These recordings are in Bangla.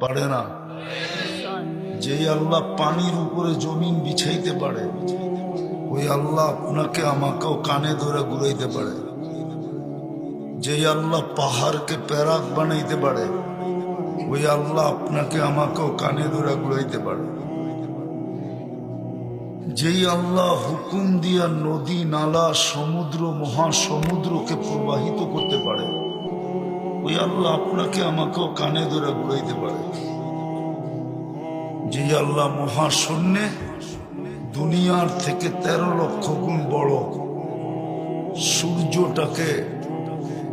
পারে না। যেই আল্লাহ পানির উপরে জমিন বিছাইতে পারে, ওই আল্লাহ আপনাকে আমাকেও কানে ধরে ঘুরাইতে পারে। যেই আল্লাহ পাহাড়কে প্যারাক বানাইতে পারে, ওই আল্লাহ আপনাকে আমাকেও কানে ধরে ঘুরাইতে পারে। যেই আল্লাহ হুকুম দিয়া নদী, নালা, সমুদ্র, মহাসমুদ্রকে প্রবাহিত করতে পারে ওই আল্লাহ আপনাকে আমাকেও কানে ধরে ঘুরাইতে পারে। যে আল্লাহ মহাশূন্যে দুনিয়ার থেকে তেরো লক্ষ গুণ বড় সূর্যটাকে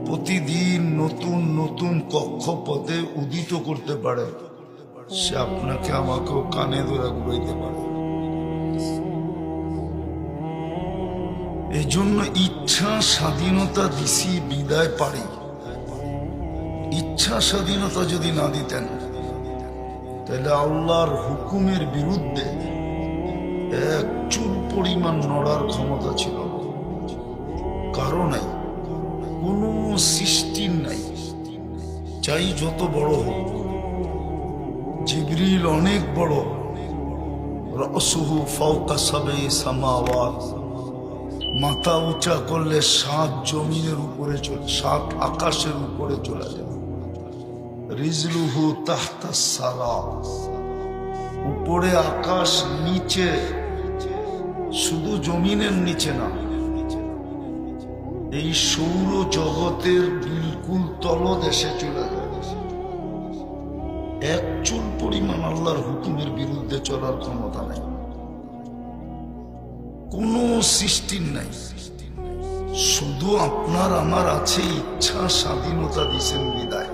প্রতিদিন নতুন নতুন কক্ষপথে উদিত করতে পারে, সে আপনাকে আমাকেও কানে ধরে ঘুরাইতে পারে। এই জন্য ইচ্ছা স্বাধীনতা দিছি বিদায় পারি। ইচ্ছা স্বাধীনতা যদি না দিতেন, তাহলে আল্লাহর হুকুমের বিরুদ্ধে এক চুল পরিমাণ নড়ার ক্ষমতা ছিল। না। কারও নাই, কোনো সৃষ্টির নাই। চাই যত বড় হোক, জিবরিল অনেক বড়। রসুহু ফাউকা সাবে সামাওয়াত। মাথা উঁচা করলে সাত জমিনের উপরে চলে, সাত আকাশের উপরে চলে যাবে রিজলুহু তাহতা সারা। উপরে আকাশ, নিচে শুধু জমিনের নিচে না। এই সৌর জগতের বিলকুল তলদেশে চলে যায়। এক চুল পরিমাণ আল্লাহর হুকুমের বিরুদ্ধে চলার ক্ষমতা নাই। কোনো সৃষ্টির নাই। শুধু আপনার, আমার আছে ইচ্ছা, স্বাধীনতা দিছেন বিদায়।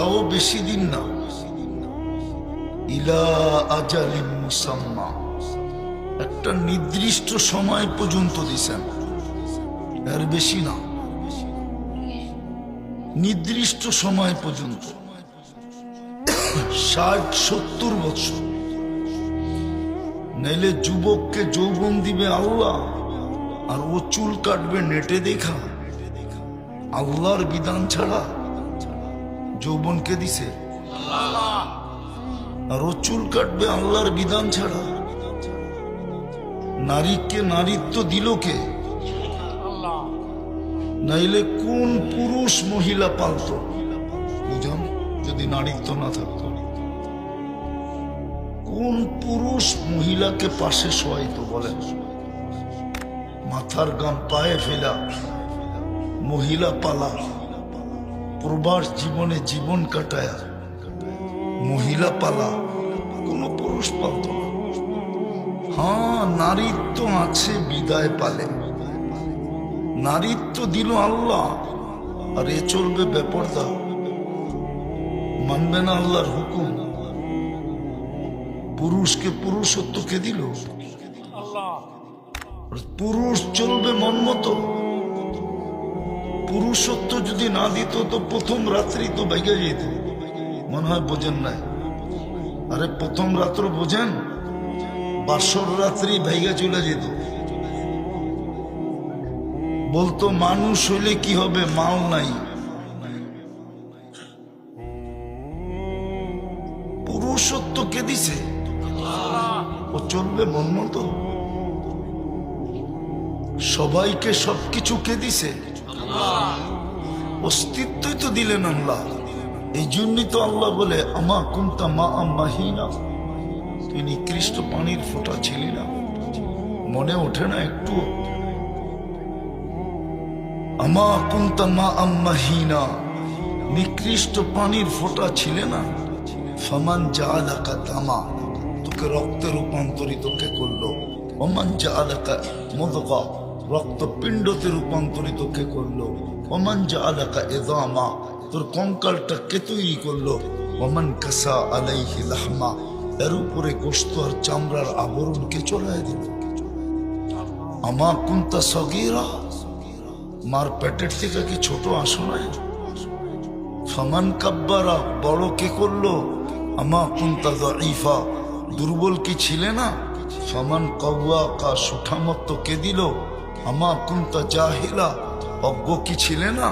তাও বেশি দিন না। ইলা আজালিম মুসাম্মা। একটা নির্দিষ্ট সময় পর্যন্ত দিছেন। এর বেশি না। নির্দিষ্ট সময় পর্যন্ত। ষাট, সত্তর বছর। নাইলে যুবককে যৌবন দিবে আল্লাহ, আর ও চুল কাটবে নেটে দেখা। আল্লাহর বিধান ছাড়া যৌবনকে দিছে আর ও চুল কাটবে আল্লাহর বিধান ছাড়া নারীকে নারীত্ব দিল কে নাইলে কোন পুরুষ মহিলা পালত বুঝান যদি নারীত্ব না থাকতো কোন পুরুষ মহিলাকে পাশে শোয়াইতো বলেন মাথার গাম পায়ে ফেলা মহিলা পালা প্রবাস জীবনে জীবন কাটায়া মহিলা পালা, কোন পুরুষ পালত না। হ্যাঁ নারীত্ব আছে, বিদায় পালে। নারীত্ব দিল আল্লাহ, আর এ চলবে বেপর্দা। মানবে না আল্লাহর হুকুম। পুরুষকে পুরুষত্বকে দিল। পুরুষ চলবে মন মতো। পুরুষত্ব যদি না দিত, তো প্রথম রাত্রি তো ভেগে যেত। মনে হয় বোঝেন নাই? আরে, প্রথম রাত্র বোঝেন? বাসর রাত্রি ভেগে চলে যেত। বলতো, মানুষ হইলে কি হবে? মাল নাই। পুরুষত্ব কে দিছে? ও চলবে মন মতো? সবাইকে সবকিছু কে দিছে? অস্তিত্বই তো দিলেন আল্লাহ। এই জন্যই তো আল্লাহ বলে, আমা কুন্তা মা আম্মাহিনা তুই নিকৃষ্ট পানির ফোঁটা ছিলি না। মনে ওঠে না একটু। আমা কুন্তা মা আম্মাহিনা নিকৃষ্ট পানির ফোঁটা ছিলে না। ফমান যা আলাকা তামা? তোকে রক্তে রূপান্তরিত কে করল? ওমান যা আলাকা মদকা রক্ত পিণ্ডতে রূপান্তরিত কে করল? ওমান যা আলাকা এদামা তোর কঙ্কালটা কে তৈরি করল? ওমান কাসা আলাইহি লাহমা। এর উপরে গোস্ত আর চামড়ার আবরণ কে চড়ায় দিল? আমা কুন্তা সগীরা। মার পেটের থেকে কি ছোট আসো নাই? ফমান কাব্বারা, বড় কে করল? আমা কুন্তা দঈফা। দুর্বল কি ছিলে না? ফমান কৌয়া কা সুঠামত্ব কে দিল? আমা কুন্তা জাহিলা? অজ্ঞ কি ছিলে না?